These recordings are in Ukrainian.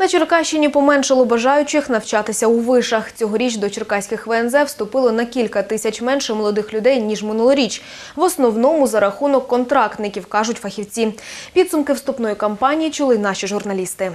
На Черкащині поменшало бажаючих навчатися у вишах. Цьогоріч до черкаських ВНЗ вступило на кілька тисяч менше молодих людей, ніж минулоріч. В основному за рахунок контрактників, кажуть фахівці. Підсумки вступної кампанії чули наші журналісти.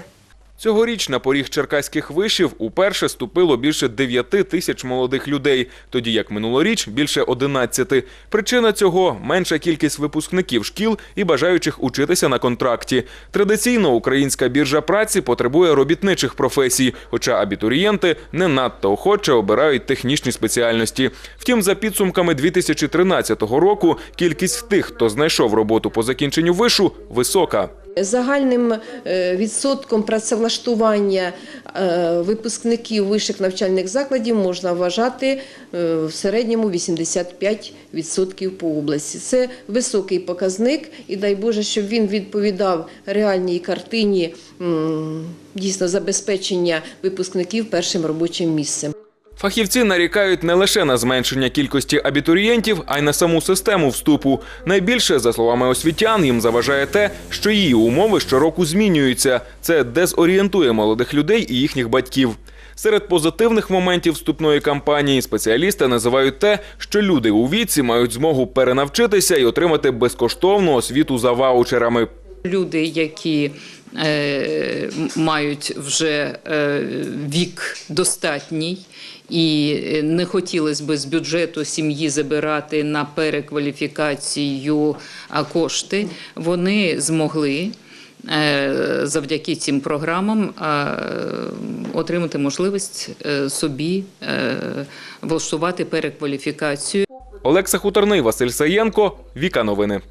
Цьогоріч на поріг черкаських вишів уперше ступило більше 9 тисяч молодих людей, тоді як минулоріч більше 11. Причина цього – менша кількість випускників шкіл і бажаючих учитися на контракті. Традиційно українська біржа праці потребує робітничих професій, хоча абітурієнти не надто охоче обирають технічні спеціальності. Втім, за підсумками 2013 року кількість тих, хто знайшов роботу по закінченню вишу, висока. Загальним е, відсотком працевлаштування е, випускників вищих навчальних закладів можна вважати е, в середньому 85% по області. Це високий показник, і дай Боже, щоб він відповідав реальній картині дійсно забезпечення випускників першим робочим місцем. Фахівці нарікають не лише на зменшення кількості абітурієнтів, а й на саму систему вступу. Найбільше, за словами освітян, їм заважає те, що її умови щороку змінюються. Це дезорієнтує молодих людей і їхніх батьків. Серед позитивних моментів вступної кампанії спеціалісти називають те, що люди у віці мають змогу перенавчитися і отримати безкоштовну освіту за ваучерами. Люди, які е, мають вже е, вік достатній і не хотілося б з бюджету сім'ї забирати на перекваліфікацію кошти, вони змогли. е, Завдяки цим програмам е, отримати можливість е, собі влаштувати перекваліфікацію. Олекса Хуторний, Василь Саєнко, Віка Новини.